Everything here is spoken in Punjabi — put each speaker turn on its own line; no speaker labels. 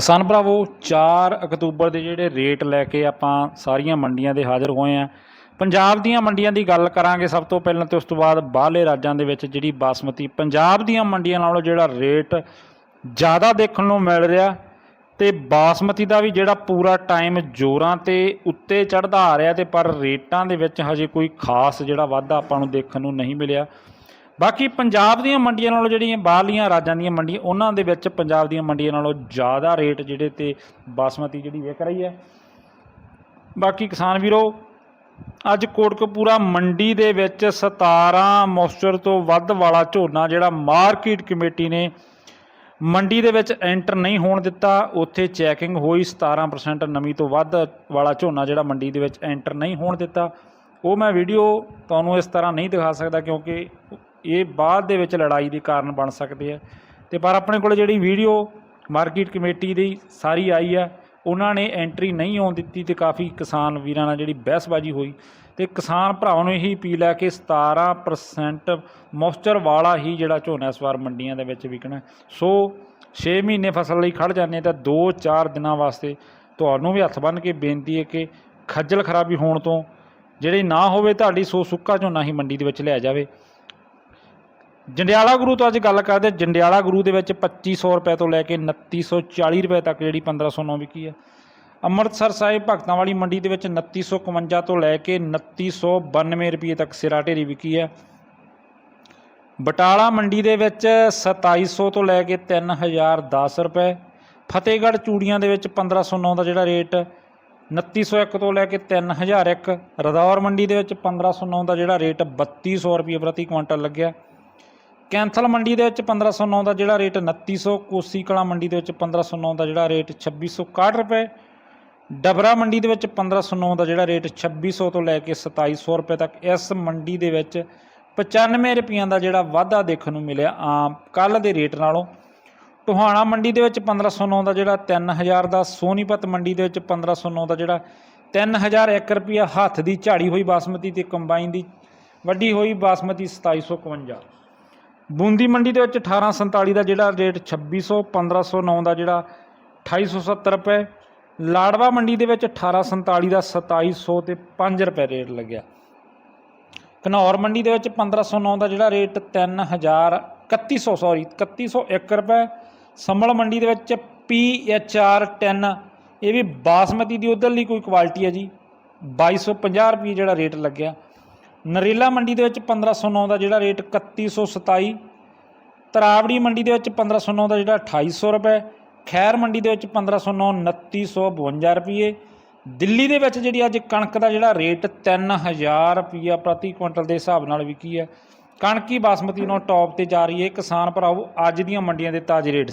ਕਿਸਾਨ ਭਰਾਵੋ 4 ਅਕਤੂਬਰ ਦੇ ਜਿਹੜੇ ਰੇਟ ਲੈ ਕੇ ਆਪਾਂ ਸਾਰੀਆਂ ਮੰਡੀਆਂ ਦੇ ਹਾਜ਼ਰ ਹੋਏ ਆ ਪੰਜਾਬ ਦੀਆਂ ਮੰਡੀਆਂ ਦੀ ਗੱਲ ਕਰਾਂਗੇ ਸਭ ਤੋਂ ਪਹਿਲਾਂ ਤੇ ਉਸ ਤੋਂ ਬਾਅਦ ਬਾਹਰਲੇ ਰਾਜਾਂ ਦੇ ਵਿੱਚ ਜਿਹੜੀ ਬਾਸਮਤੀ। ਪੰਜਾਬ ਦੀਆਂ ਮੰਡੀਆਂ ਨਾਲੋਂ ਜਿਹੜਾ ਰੇਟ ਜ਼ਿਆਦਾ ਦੇਖਣ ਨੂੰ ਮਿਲ ਰਿਹਾ ਤੇ ਬਾਸਮਤੀ ਦਾ ਵੀ ਜਿਹੜਾ ਪੂਰਾ ਟਾਈਮ ਜੋਰਾਂ ਤੇ ਉੱਤੇ ਚੜ੍ਹਦਾ ਆ ਰਿਹਾ ਤੇ ਪਰ ਰੇਟਾਂ ਦੇ ਵਿੱਚ ਹਜੇ ਕੋਈ ਖਾਸ ਜਿਹੜਾ ਵਾਧਾ ਆਪਾਂ ਨੂੰ ਦੇਖਣ ਨੂੰ ਨਹੀਂ ਮਿਲਿਆ। ਬਾਕੀ ਪੰਜਾਬ ਦੀਆਂ ਮੰਡੀਆਂ ਨਾਲੋਂ ਜਿਹੜੀਆਂ ਬਾਹਰਲੀਆਂ ਰਾਜਾਂ ਦੀਆਂ ਮੰਡੀਆਂ, ਉਹਨਾਂ ਦੇ ਵਿੱਚ ਪੰਜਾਬ ਦੀਆਂ ਮੰਡੀਆਂ ਨਾਲੋਂ ਜ਼ਿਆਦਾ ਰੇਟ ਜਿਹੜੇ ਤੇ ਬਾਸਮਤੀ ਜਿਹੜੀ ਵਿਕ ਰਹੀ ਹੈ। ਬਾਕੀ ਕਿਸਾਨ ਵੀਰੋ, ਅੱਜ ਕੋਟਕਪੂਰਾ ਮੰਡੀ ਦੇ ਵਿੱਚ 17 ਮੋਇਸਚਰ ਤੋਂ ਵੱਧ ਵਾਲਾ ਝੋਨਾ ਜਿਹੜਾ ਮਾਰਕੀਟ ਕਮੇਟੀ ਨੇ ਮੰਡੀ ਦੇ ਵਿੱਚ ਐਂਟਰ ਨਹੀਂ ਹੋਣ ਦਿੱਤਾ। ਉੱਥੇ ਚੈਕਿੰਗ ਹੋਈ 17% ਨਮੀ ਤੋਂ ਵੱਧ ਵਾਲਾ ਝੋਨਾ ਜਿਹੜਾ ਮੰਡੀ ਦੇ ਵਿੱਚ ਐਂਟਰ ਨਹੀਂ ਹੋਣ ਦਿੱਤਾ। ਉਹ ਮੈਂ ਵੀਡੀਓ ਤੁਹਾਨੂੰ ਇਸ ਤਰ੍ਹਾਂ ਨਹੀਂ ਦਿਖਾ ਸਕਦਾ ਕਿਉਂਕਿ ਇਹ ਬਾਅਦ ਦੇ ਵਿੱਚ ਲੜਾਈ ਦੇ ਕਾਰਨ ਬਣ ਸਕਦੇ ਆ। ਤੇ ਪਰ ਆਪਣੇ ਕੋਲ ਜਿਹੜੀ ਵੀਡੀਓ ਮਾਰਕੀਟ ਕਮੇਟੀ ਦੀ ਸਾਰੀ ਆਈ ਆ, ਉਹਨਾਂ ਨੇ ਐਂਟਰੀ ਨਹੀਂ ਆਉਣ ਦਿੱਤੀ ਤੇ ਕਾਫੀ ਕਿਸਾਨ ਵੀਰਾਂ ਨਾਲ ਜਿਹੜੀ ਬਹਿਸਬਾਜ਼ੀ ਹੋਈ। ਤੇ ਕਿਸਾਨ ਭਰਾਵਾਂ ਨੂੰ ਇਹੀ ਅਪੀਲ ਹੈ ਕਿ 17% ਮੋਇਸਚਰ ਵਾਲਾ ਹੀ ਜਿਹੜਾ ਝੋਨਾ ਇਸ ਵਾਰ ਮੰਡੀਆਂ ਦੇ ਵਿੱਚ ਵਿਕਣਾ। ਸੋ 6 ਮਹੀਨੇ ਫਸਲ ਲਈ ਖੜ ਜਾਂਦੇ ਤਾਂ 2-4 ਦਿਨਾਂ ਵਾਸਤੇ ਤੁਹਾਨੂੰ ਵੀ ਹੱਥ ਬੰਨ੍ਹ ਕੇ ਬੇਨਤੀ ਹੈ ਕਿ ਖੱਜਲ ਖਰਾਬੀ ਹੋਣ ਤੋਂ, ਜਿਹੜੀ ਨਾ ਹੋਵੇ ਤੁਹਾਡੀ ਸੋ ਸੁੱਕਾ ਝੋਨਾ ਹੀ ਮੰਡੀ ਦੇ ਵਿੱਚ ਲਿਆ ਜਾਵੇ। ਜੰਡਿਆਲਾ ਗੁਰੂ ਤੋਂ ਅੱਜ ਗੱਲ ਕਰਦੇ ਜੰਡਿਆਲਾ ਗੁਰੂ ਦੇ ਵਿੱਚ 2500 ਰੁਪਏ ਤੋਂ ਲੈ ਕੇ 2940 ਰੁਪਏ ਤੱਕ ਜਿਹੜੀ 1509 ਵਿਕੀ ਹੈ। ਅੰਮ੍ਰਿਤਸਰ ਸਾਹਿਬ ਭਗਤਾਂ ਵਾਲੀ ਮੰਡੀ ਦੇ ਵਿੱਚ 2951 ਤੋਂ ਲੈ ਕੇ 2992 ਰੁਪਏ ਤੱਕ ਸਿਰਾ ਢੇਰੀ ਵਿਕੀ ਹੈ। ਬਟਾਲਾ ਮੰਡੀ ਦੇ ਵਿੱਚ 2700 ਤੋਂ ਲੈ ਕੇ 3010 ਰੁਪਏ। ਫਤਿਹਗੜ੍ਹ ਚੂੜੀਆਂ ਦੇ ਵਿੱਚ 1509 ਦਾ ਜਿਹੜਾ ਰੇਟ 2901 ਤੋਂ ਲੈ ਕੇ 3001 ਰਦੌਰ ਮੰਡੀ ਦੇ ਵਿੱਚ 1509 ਦਾ ਜਿਹੜਾ ਰੇਟ 3200 ਰੁਪਏ ਪ੍ਰਤੀ ਕੁਇੰਟਲ ਲੱਗਿਆ। ਕੈਂਥਲ ਮੰਡੀ ਦੇ ਵਿੱਚ 1509 ਦਾ ਜਿਹੜਾ ਰੇਟ 2900 ਕੋਸੀ ਕਲਾ ਮੰਡੀ ਦੇ ਵਿੱਚ 1509 ਦਾ ਜਿਹੜਾ ਰੇਟ 2661 ਰੁਪਏ। ਡਬਰਾ ਮੰਡੀ ਦੇ ਵਿੱਚ 1509 ਦਾ ਜਿਹੜਾ ਰੇਟ 2600 ਤੋਂ ਲੈ ਕੇ 2700 ਰੁਪਏ ਤੱਕ। ਇਸ ਮੰਡੀ ਦੇ ਵਿੱਚ 95 ਰੁਪਈਆਂ ਦਾ ਜਿਹੜਾ ਵਾਧਾ ਦੇਖਣ ਨੂੰ ਮਿਲਿਆ ਆਮ ਕੱਲ ਦੇ ਰੇਟ ਨਾਲੋਂ। ਟੋਹਾਣਾ ਮੰਡੀ ਦੇ ਵਿੱਚ 1509 ਦਾ ਜਿਹੜਾ 3000 ਦਾ, ਸੋਨੀਪਤ ਮੰਡੀ ਦੇ ਵਿੱਚ 1509 ਦਾ ਜਿਹੜਾ 3001 ਰੁਪਿਆ ਹੱਥ ਦੀ ਝਾੜੀ ਹੋਈ ਬਾਸਮਤੀ ਤੇ ਕੰਬਾਈਨ ਦੀ ਵੱਡੀ ਹੋਈ ਬਾਸਮਤੀ 2751 ਬੂੰਦੀ ਮੰਡੀ ਦੇ ਵਿੱਚ 1847 ਦਾ ਜਿਹੜਾ ਰੇਟ 2600 1509 ਦਾ ਜਿਹੜਾ 2870 ਰੁਪਏ। ਲਾੜਵਾ ਮੰਡੀ ਦੇ ਵਿੱਚ 1847 ਦਾ 2700 ਤੇ 5 ਰੁਪਏ ਰੇਟ ਲੱਗਿਆ। ਘਨੌਰ ਮੰਡੀ ਦੇ ਵਿੱਚ 1509 ਦਾ ਜਿਹੜਾ ਰੇਟ 3000 3100 ਸੌਰੀ 3101 ਰੁਪਏ। ਸੰਭਲ ਮੰਡੀ ਦੇ ਵਿੱਚ PHR 10 ਇਹ ਵੀ ਬਾਸਮਤੀ ਦੀ ਉਧਰਲੀ ਕੋਈ ਕੁਆਲਿਟੀ ਹੈ ਜੀ। 2250 ਰੁਪਏ ਜਿਹੜਾ ਰੇਟ ਲੱਗਿਆ। ਨਰੇਲਾ ਮੰਡੀ ਦੇ ਵਿੱਚ 1509 ਦਾ ਜਿਹੜਾ ਰੇਟ 3127 ਤਰਾਵੜੀ ਮੰਡੀ ਦੇ ਵਿੱਚ 1509 ਦਾ ਜਿਹੜਾ 2800 ਰੁਪਏ, ਖੈਰ ਮੰਡੀ ਦੇ ਵਿੱਚ 1509 2952 ਰੁਪਏ ਦਿੱਲੀ ਦੇ ਵਿੱਚ ਜਿਹੜੀ ਅੱਜ ਕਣਕ ਦਾ ਜਿਹੜਾ ਰੇਟ 3000 ਰੁਪਿਆ ਪ੍ਰਤੀ ਕੁਇੰਟਲ ਦੇ ਹਿਸਾਬ ਨਾਲ ਵਿਕੀ ਹੈ। ਕਣਕੀ ਬਾਸਮਤੀ ਨੂੰ ਟੌਪ ਤੇ ਜਾ ਰਹੀ ਹੈ। ਕਿਸਾਨ ਭਰਾਵੋ, ਅੱਜ ਦੀਆਂ ਮੰਡੀਆਂ ਦੇ ਤਾਜ਼ੇ ਰੇਟ